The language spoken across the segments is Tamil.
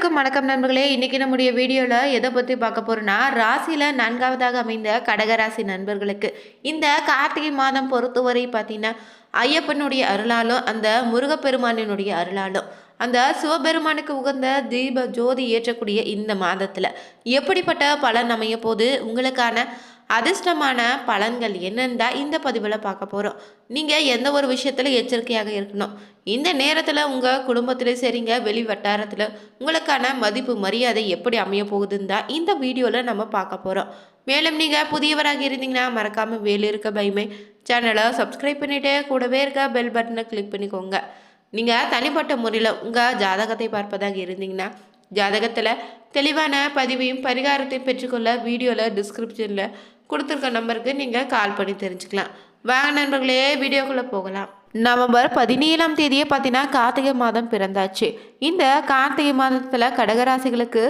அனைவருக்கும் வணக்கம் நண்பர்களே. இன்றைக்கி நம்முடைய வீடியோவில் எதை பற்றி பார்க்க போகிறோன்னா ராசியில் நான்காவதாக அமைந்த கடகராசி நண்பர்களுக்கு. இந்த கார்த்திகை மாதம் பொறுத்தவரை பார்த்திங்கன்னா ஐயப்பனுடைய அருளாலும் அந்த முருகப்பெருமானினுடைய அருளாலும் அந்த சிவபெருமானுக்கு உகந்த தீப ஜோதி ஏற்றக்கூடிய இந்த மாதத்தில் எப்படிப்பட்ட பலன் அமைய போது உங்களுக்கான அதிர்ஷ்டமான பலன்கள் என்னன்னு தான் இந்த பதிவில் பார்க்க போகிறோம் நீங்கள் எந்த ஒரு விஷயத்தில் எச்சரிக்கையாக இருக்கணும்? இந்த நேரத்தில் உங்கள் குடும்பத்திலே சரிங்க வெளி வட்டாரத்தில் உங்களுக்கான மதிப்பு மரியாதை எப்படி அமைய போகுதுன்னு தான் இந்த வீடியோவில் நம்ம பார்க்க போகிறோம் மேலும் நீங்கள் புதியவராக இருந்தீங்கன்னா மறக்காமல் வேலு இருக்க பயமே சேனலை சப்ஸ்கிரைப் பண்ணிவிட்டு கூடவே இருக்க பெல் பட்டனை கிளிக் பண்ணிக்கோங்க. நீங்கள் தனிப்பட்ட முறையில் உங்கள் ஜாதகத்தை பார்ப்பதாக இருந்தீங்கன்னா ஜாதகத்தில் தெளிவான பதிவையும் பரிகாரத்தையும் பெற்றுக்கொள்ள வீடியோவில் டிஸ்கிரிப்ஷனில் கொடுத்துருக்க நம்பருக்கு நீங்கள் கால் பண்ணி தெரிஞ்சுக்கலாம். வாங்க நண்பர்களே வீடியோக்குள்ளே போகலாம். நவம்பர் பதினேழாம் தேதியே பார்த்தீங்கன்னா கார்த்திகை மாதம் பிறந்தாச்சு. இந்த கார்த்திகை மாதத்தில் கடகராசிகளுக்கு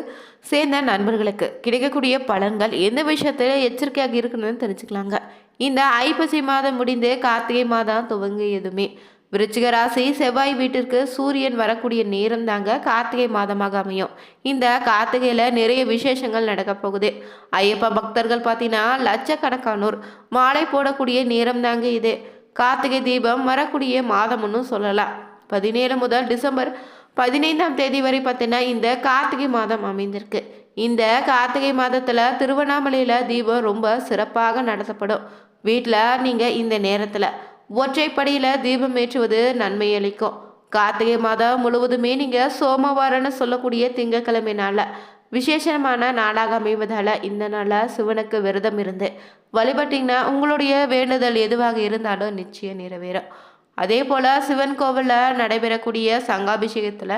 சேர்ந்த நண்பர்களுக்கு கிடைக்கக்கூடிய பலன்கள் எந்த விஷயத்தில் எச்சரிக்கையாக இருக்கணும்னு தெரிஞ்சுக்கலாங்க. இந்த ஐப்பசி மாதம் முடிந்து கார்த்திகை மாதம் துவங்கியதுமே விருச்சிக ராசி செவ்வாய் வீட்டிற்கு சூரியன் வரக்கூடிய நேரம் தாங்க கார்த்திகை மாதமாக அமையும். இந்த கார்த்திகையில் நிறைய விசேஷங்கள் நடக்க போகுது. ஐயப்ப பக்தர்கள் பார்த்தீங்கன்னா லட்சக்கணக்கானோர் மாலை போடக்கூடிய நேரம் தாங்க இது. கார்த்திகை தீபம் வரக்கூடிய மாதம்னு சொல்லலாம். பதினேழு முதல் டிசம்பர் பதினைந்தாம் தேதி வரை பார்த்தீங்கன்னா இந்த கார்த்திகை மாதம் அமைந்திருக்கு. இந்த கார்த்திகை மாதத்தில் திருவண்ணாமலையில் தீபம் ரொம்ப சிறப்பாக நடத்தப்படும். வீட்டில் நீங்கள் இந்த நேரத்தில் ஒற்றைப்படியில் தீபம் ஏற்றுவது நன்மை அளிக்கும் கார்த்திகை மாதம் முழுவதுமே நீங்கள் சோமவாரம்னு சொல்லக்கூடிய திங்கக்கிழமை நாளில் விசேஷமான நாளாக அமைவதால் இந்த நாளில் சிவனுக்கு விரதம் இருந்து வழிபட்டிங்கன்னா உங்களுடைய வேண்டுதல் எதுவாக இருந்தாலும் நிச்சயம் நிறைவேறும். அதே போல் சிவன் கோவிலில் நடைபெறக்கூடிய சங்காபிஷேகத்தில்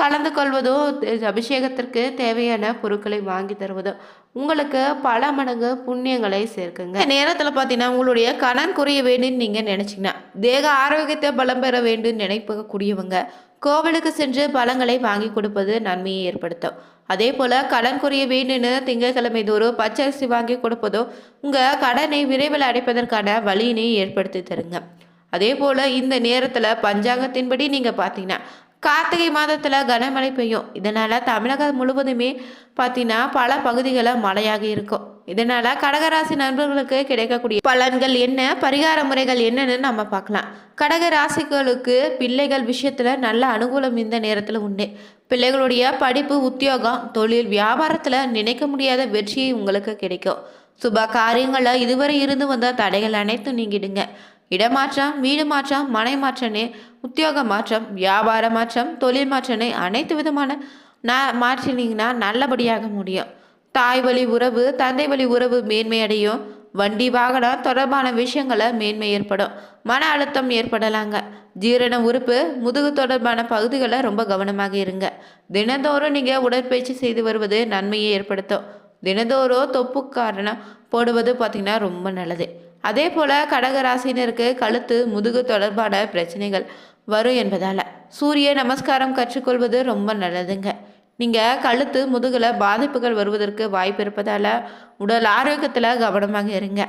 கலந்து கொள்வதும் அபிஷேகத்திற்கு தேவையான பொருட்களை வாங்கி தருவதோ. உங்களுக்கு பல மடங்கு புண்ணியங்களை சேர்க்குங்க. இந்த நேரத்தில் பார்த்தீங்கன்னா உங்களுடைய கடன் குறைய வேண்டும்னு நீங்கள் நினச்சிங்கன்னா தேக ஆரோக்கியத்தை பலம் பெற வேண்டும் நினைப்பக்கூடியவங்க கோவிலுக்கு சென்று பழங்களை வாங்கி கொடுப்பது நன்மையை ஏற்படுத்தும். அதே போல் கடன் குறைய வேண்டும்னு திங்கட்கிழமை தோறும் பச்சரிசி வாங்கி கொடுப்பதோ உங்கள் கடனை விரைவில் அடைப்பதற்கான வழியினை ஏற்படுத்தி தருங்க. அதே போல் இந்த நேரத்தில் பஞ்சாங்கத்தின்படி நீங்கள் பார்த்தீங்கன்னா கார்த்திகை மாதத்தில் கனமழை பெய்யும். இதனால் தமிழகம் முழுவதுமே பார்த்தீங்கன்னா பல பகுதிகளில் மழையாக இருக்கும். இதனால் கடகராசி நண்பர்களுக்கு கிடைக்கக்கூடிய பலன்கள் என்ன பரிகார முறைகள் என்னன்னு நம்ம பார்க்கலாம் கடகராசிகளுக்கு பிள்ளைகள் விஷயத்தில் நல்ல அனுகூலம் இந்த நேரத்தில் உண்டு. பிள்ளைகளுடைய படிப்பு உத்தியோகம் தொழில் வியாபாரத்தில் நினைக்க முடியாத வெற்றியை உங்களுக்கு கிடைக்கும். சுப காரியங்களில் இதுவரை இருந்து வந்த தடைகள் அனைத்தும் நீங்கிடுங்க. இடமாற்றம் வீடு மாற்றம் மனை மாற்றனே உத்தியோக மாற்றம் வியாபார மாற்றம் தொழில் மாற்றனே அனைத்து விதமான ந மாற்றினீங்கன்னா நல்லபடியாக முடியும். தாய் வழி உறவு தந்தை வழி உறவு மேன்மை அடையும். வண்டி வாகனம் தொடர்பான விஷயங்களை மேன்மை ஏற்படும். மன அழுத்தம் ஏற்படலாங்க. ஜீரண உறுப்பு முதுகு தொடர்பான பகுதிகளை ரொம்ப கவனமாக இருங்க. தினந்தோறும் நீங்கள் உடற்பயிற்சி செய்து வருவது நன்மையை ஏற்படுத்தும். தினந்தோறும் தொப்பு காரணம் போடுவது பார்த்திங்கன்னா ரொம்ப நல்லது. அதே போல் கடகராசினருக்கு கழுத்து முதுகு தொடர்பான பிரச்சனைகள் வரும் என்பதால் சூரிய நமஸ்காரம் கற்றுக்கொள்வது ரொம்ப நல்லதுங்க. நீங்கள் கழுத்து முதுகில் பாதிப்புகள் வருவதற்கு வாய்ப்பு இருப்பதால் உடல் ஆரோக்கியத்தில் கவனமாக இருங்க.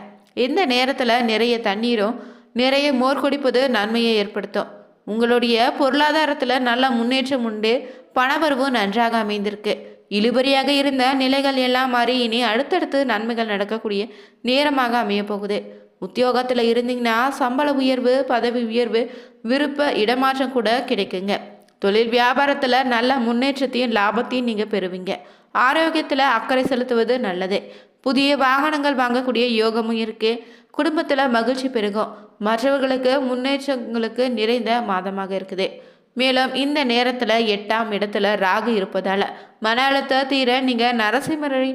இந்த நேரத்தில் நிறைய தண்ணீரும் நிறைய மோர் குடிப்பது நன்மையை ஏற்படுத்தும். உங்களுடைய பொருளாதாரத்தில் நல்ல முன்னேற்றம் உண்டு பணவரவும் நன்றாக அமைந்திருக்கு. இழுபறியாக இருந்த நிலைகள் எல்லாம் மாறி இனி அடுத்தடுத்து நன்மைகள் நடக்கக்கூடிய நேரமாக அமைய போகுது உத்தியோகத்தில் இருந்தீங்கன்னா சம்பள உயர்வு பதவி உயர்வு விருப்ப இடமாற்றம் கூட கிடைக்குங்க. தொழில் வியாபாரத்தில் நல்ல முன்னேற்றத்தையும் லாபத்தையும் நீங்கள் பெறுவீங்க. ஆரோக்கியத்தில் அக்கறை செலுத்துவது நல்லது. புதிய வாகனங்கள் வாங்கக்கூடிய யோகமும் இருக்குது குடும்பத்தில் மகிழ்ச்சி பெருகும். மற்றவர்களுக்கு முன்னேற்றங்களுக்கு நிறைந்த மாதமாக இருக்குது. மேலும் இந்த நேரத்தில் எட்டாம் இடத்துல ராகு இருப்பதால் மன அழுத்த தீர நீங்கள் நரசிம்மரை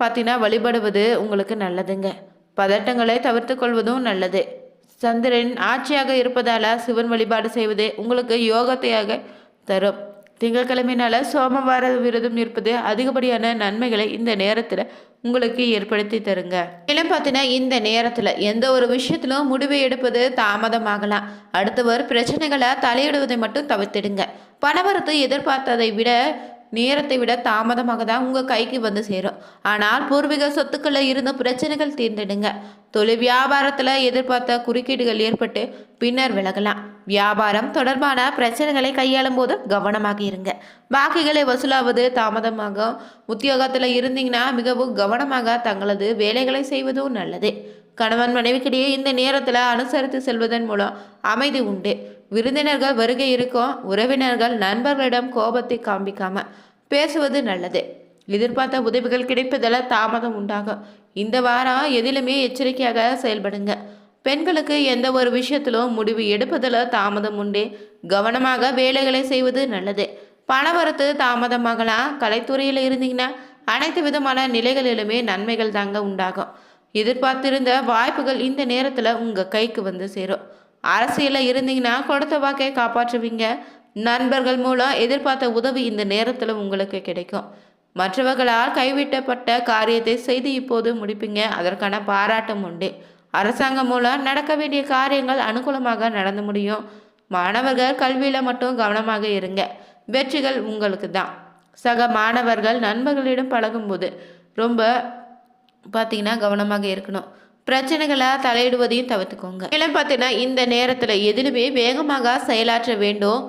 பார்த்தீங்கன்னா வழிபடுவது உங்களுக்கு நல்லதுங்க. பதட்டங்களை தவிர்த்து கொள்வதும் நல்லது. சந்திரன் ஆட்சியாக இருப்பதால் சிவன் வழிபாடு செய்வது உங்களுக்கு யோகத்தையாக தரும். திங்கட்கிழமையினால சோமவார விரதம் இருப்பது அதிகப்படியான நன்மைகளை இந்த நேரத்தில் உங்களுக்கு ஏற்படுத்தி தருங்க. மேலும் பார்த்தீங்கன்னா இந்த நேரத்தில் எந்த ஒரு விஷயத்திலும் முடிவு எடுப்பது தாமதமாகலாம். அடுத்தவர் பிரச்சனைகளை தலையிடுவதை மட்டும் தவிர்த்திடுங்க. பணவரத்து எதிர்பார்த்ததை விட நேரத்தை விட தாமதமாக தான் உங்கள் கைக்கு வந்து சேரும். ஆனால் பூர்வீக சொத்துக்களில் இருந்த பிரச்சனைகள் தீர்ந்துடுங்க. தொழில் வியாபாரத்தில் எதிர்பார்த்த குறுக்கீடுகள் ஏற்பட்டு பின்னர் விலகலாம். வியாபாரம் தொடர்பான பிரச்சனைகளை கையாளும் போது கவனமாக இருங்க. பாக்கிகளை வசூலாவது தாமதமாகும் உத்தியோகத்தில் இருந்தீங்கன்னா மிகவும் கவனமாக தங்களது வேலைகளை செய்வதும் நல்லது. கணவன் மனைவிக்கிடையே இந்த நேரத்தில் அனுசரித்து செல்வதன் மூலம் அமைதி உண்டு. விருந்தினர்கள் வருகை இருக்கும் உறவினர்கள் நண்பர்களிடம் கோபத்தை காண்பிக்காம பேசுவது நல்லது. எதிர்பார்த்த உதவிகள் கிடைப்பதில் தாமதம் உண்டாகும். இந்த வாரம் எதிலுமே எச்சரிக்கையாக செயல்படுங்க. பெண்களுக்கு எந்த ஒரு விஷயத்திலும் முடிவு எடுப்பதில் தாமதம் உண்டு. கவனமாக வேலைகளை செய்வது நல்லது. பணவரத்து தாமதமாகலாம். கலைத்துறையில் இருந்தீங்கன்னா அனைத்து விதமான நிலைகளிலுமே நன்மைகள் தாங்க உண்டாகும். எதிர்பார்த்திருந்த வாய்ப்புகள் இந்த நேரத்தில் உங்கள் கைக்கு வந்து சேரும். அரசியலில் இருந்தீங்கன்னா கொடுத்த வாக்கை காப்பாற்றுவீங்க. நண்பர்கள் மூலம் எதிர்பார்த்த உதவி இந்த நேரத்தில் உங்களுக்கு கிடைக்கும். மற்றவர்களால் கைவிட்டப்பட்ட காரியத்தை செய்து இப்போது முடிப்பீங்க. அதற்கான பாராட்டம் உண்டு. அரசாங்கம் மூலம் நடக்க வேண்டிய காரியங்கள் அனுகூலமாக நடந்து முடியும். மாணவர்கள் கல்வியில் மட்டும் கவனமாக இருங்க. வெற்றிகள் உங்களுக்கு தான். சக மாணவர்கள் நண்பர்களிடம் பழகும்போது ரொம்ப பார்த்தீங்கன்னா கவனமாக இருக்கணும். பிரச்சனைகளை தலையிடுவதையும் தவிர்த்துக்கோங்க. மேலும் பார்த்தீங்கன்னா இந்த நேரத்தில் எதிலுமே வேகமாக செயலாற்ற வேண்டும்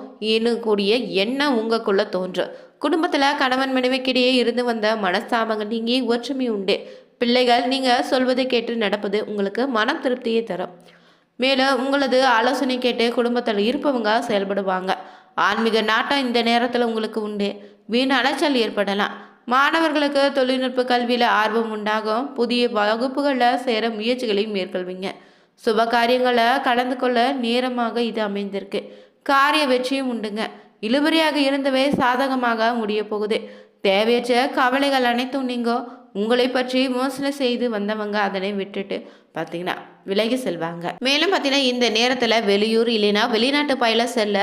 கூடிய எண்ணம் உங்களுக்குள்ளே தோன்றும். குடும்பத்தில் கணவன் மனைவிக்கிடையே இருந்து வந்த மனஸ்தாபங்கள் நீங்கி ஒற்றுமை உண்டு. பிள்ளைகள் நீங்கள் சொல்வதை கேட்டு நடப்பது உங்களுக்கு மனம் திருப்தியை தரும். மேலும் உங்களது ஆலோசனை கேட்டு குடும்பத்தில் இருப்பவங்க செயல்படுவாங்க. ஆன்மீக நாட்டம் இந்த நேரத்தில் உங்களுக்கு உண்டு. வீண் அலைச்சல் ஏற்படலாம். மாணவர்களுக்கு தொழில்நுட்ப கல்வியில் ஆர்வம் உண்டாகும். புதிய வகுப்புகளில் சேர முயற்சிகளை மேற்கொள்வீங்க. சுப காரியங்களை கலந்து கொள்ள நேரமாக இது அமைந்திருக்கு. காரிய வெற்றியும் உண்டுங்க. இழுபறியாக இருந்தவே சாதகமாக முடிய போகுது. தேவையற்ற கவலைகள் அனைத்தும் நீங்கள் உங்களை பற்றி விமர்சனை செய்து வந்தவங்க அதனை விட்டுட்டு பார்த்தீங்கன்னா விலகி செல்வாங்க. மேலும் பார்த்தீங்கன்னா இந்த நேரத்தில் வெளியூர் இல்லைன்னா வெளிநாட்டு பயில செல்ல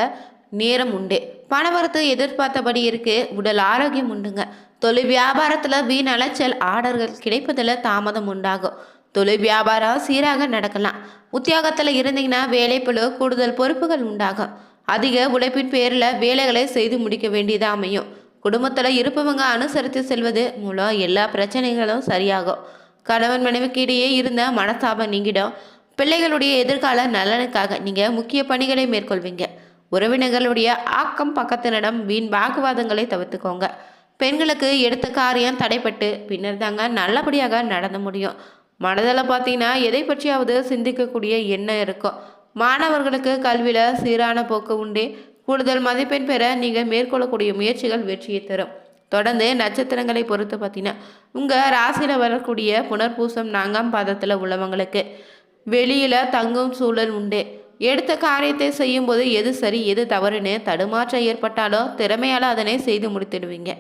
நேரம் உண்டு. பணவரத்து எதிர்பார்த்தபடி இருக்கு. உடல் ஆரோக்கியம் உண்டுங்க. தொழில் வியாபாரத்தில் வீண் அலைச்சல் ஆர்டர்கள் கிடைப்பதில் தாமதம் உண்டாகும். தொழில் வியாபாரம் சீராக நடக்கலாம். உத்தியோகத்தில் இருந்தீங்கன்னா வேலைப்பழு கூடுதல் பொறுப்புகள் உண்டாகும். அதிக உழைப்பின் பேரில் வேலைகளை செய்து முடிக்க வேண்டியதாக அமையும். குடும்பத்தில் இருப்பவங்க அனுசரித்து செல்வது மூலம் எல்லா பிரச்சனைகளும் சரியாகும். கணவன் மனைவிக்கு இடையே இருந்த மனஸ்தாபம் நீங்கிடும். பிள்ளைகளுடைய எதிர்கால நலனுக்காக நீங்கள் முக்கிய பணிகளை மேற்கொள்வீங்க. உறவினர்களுடைய ஆக்கம் பக்கத்தினிடம் வீண் வாக்குவாதங்களை தவிர்த்துக்கோங்க. பெண்களுக்கு எடுத்த காரியம் தடைப்பட்டு பின்னர் தாங்க நல்லபடியாக நடந்து முடியும். மனதில் பார்த்தீங்கன்னா எதை பற்றியாவது சிந்திக்கக்கூடிய எண்ணம் இருக்கும். மாணவர்களுக்கு கல்வியில் சீரான போக்கு உண்டு. கூடுதல் மதிப்பெண் பெற நீங்கள் மேற்கொள்ளக்கூடிய முயற்சிகள் வெற்றியை தரும். தொடர்ந்து நட்சத்திரங்களை பொறுத்து பார்த்தீங்கன்னா உங்கள் ராசியில் வரக்கூடிய புனர்பூசம் நான்காம் பாதத்தில் உள்ளவங்களுக்கு வெளியில் தங்கும் சூழல் உண்டு. எடுத்த காரியத்தை செய்யும்போது எது சரி எது தவறுன்னு தடுமாற்றம் ஏற்பட்டாலோ திறமையால் அதனை செய்து முடித்துடுவீங்க.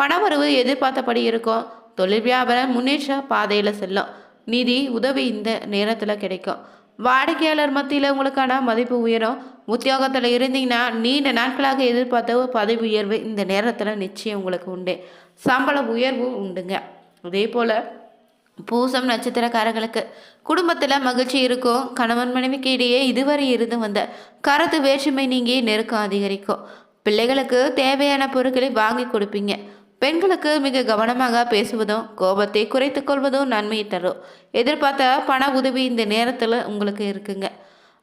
பணவரவு எதிர்பார்த்தபடி இருக்கும். தொழில் வியாபாரம் முன்னேற்ற பாதையில் செல்லும். நிதி உதவி இந்த நேரத்தில் கிடைக்கும். வாடிக்கையாளர் மத்தியில் உங்களுக்கான மதிப்பு உயரும். உத்தியோகத்தில் இருந்தீங்கன்னா நீண்ட நாட்களாக எதிர்பார்த்த பதவி உயர்வு இந்த நேரத்தில் நிச்சயம் உங்களுக்கு உண்டு. சம்பள உயர்வு உண்டுங்க. அதே போல் பூசம் நட்சத்திரக்காரர்களுக்கு குடும்பத்தில் மகிழ்ச்சி இருக்கும். கணவன் மனைவிக்கு இடையே இதுவரை இருந்து வந்த கருத்து வேற்றுமை நீங்கி நெருக்கம் அதிகரிக்கும். பிள்ளைகளுக்கு தேவையான பொருட்களை வாங்கி கொடுப்பீங்க. பெண்களுக்கு மிக கவனமாக பேசுவதும் கோபத்தை குறைத்து கொள்வதும் நன்மையை தரும். எதிர்பார்த்த பண உதவி இந்த நேரத்தில் உங்களுக்கு இருக்குங்க.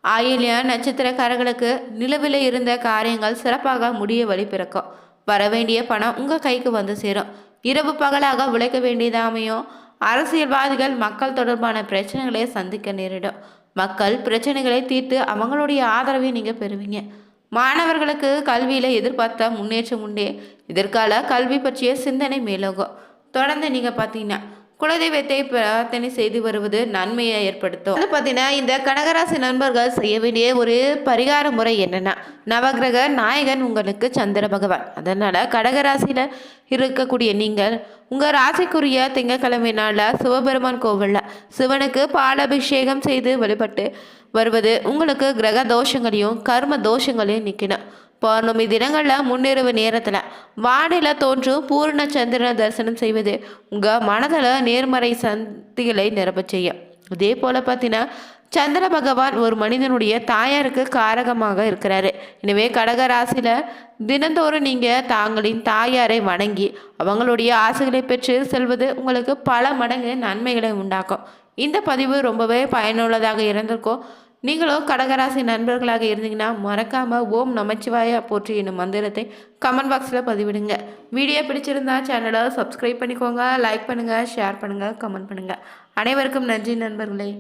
ஆயிலியா நட்சத்திரக்காரர்களுக்கு நிலவில் இருந்த காரியங்கள் சிறப்பாக முடிய வழி பிறக்கும். வரவேண்டிய பணம் உங்கள் கைக்கு வந்து சேரும். இரவு பகலாக உழைக்க வேண்டியதாமையும் அரசியல்வாதிகள் மக்கள் தொடர்பான பிரச்சனைகளை சந்திக்க நேரிடும். மக்கள் பிரச்சனைகளை தீர்த்து அவங்களுடைய ஆதரவை நீங்கள் பெறுவீங்க. மாணவர்களுக்கு கல்வியில் எதிர்பார்த்த முன்னேற்றம் உண்டே. எதிர்கால கல்வி பற்றிய சிந்தனை மேலோகும் தொடர்ந்து நீங்கள் பார்த்தீங்கன்னா குலதெய்வத்தை பிரார்த்தனை செய்து வருவது நன்மையை ஏற்படுத்தும். அது பார்த்தீங்கன்னா இந்த கடகராசி நண்பர்கள் செய்ய வேண்டிய ஒரு பரிகார முறை என்னென்னா நவகிரக நாயகன் உங்களுக்கு சந்திர பகவான். அதனால் கடகராசியில் இருக்கக்கூடிய நீங்கள் உங்கள் ராசிக்குரிய திங்கக்கிழமை நாளில் சிவபெருமான் கோவிலில் சிவனுக்கு பாலபிஷேகம் செய்து வழிபட்டு வருவது உங்களுக்கு கிரக தோஷங்களையும் கர்ம தோஷங்களையும் நிற்கணும் பௌர்ணமி தினங்களில் முன்னிரவு நேரத்தில் வானில தோன்றும் பூர்ண சந்திரனை தரிசனம் செய்வது உங்கள் மனதில் நேர்மறை சந்திகளை நிரப்ப செய்யும். அதே போல் பார்த்தீங்கன்னா சந்திர பகவான் ஒரு மனிதனுடைய தாயாருக்கு காரகமாக இருக்கிறாரு. எனவே கடக ராசியில் தினந்தோறும் நீங்கள் தாங்களின் தாயாரை வணங்கி அவங்களுடைய ஆசைகளை பெற்று செல்வது உங்களுக்கு பல மடங்கு நன்மைகளை உண்டாக்கும். இந்த பதிவு ரொம்பவே பயனுள்ளதாக இருந்திருக்கும். நீங்களும் கடகராசி நண்பர்களாக இருந்தீங்கன்னா மறக்காமல் ஓம் நமச்சிவாயா போற்றி என்னும் மந்திரத்தை கமெண்ட் பாக்ஸில் பதிவிடுங்க. வீடியோ பிடிச்சிருந்தா சேனலை சப்ஸ்கிரைப் பண்ணிக்கோங்க லைக் பண்ணுங்கள் ஷேர் பண்ணுங்கள் கமெண்ட் பண்ணுங்கள் அனைவருக்கும் நன்றி நண்பர்களே.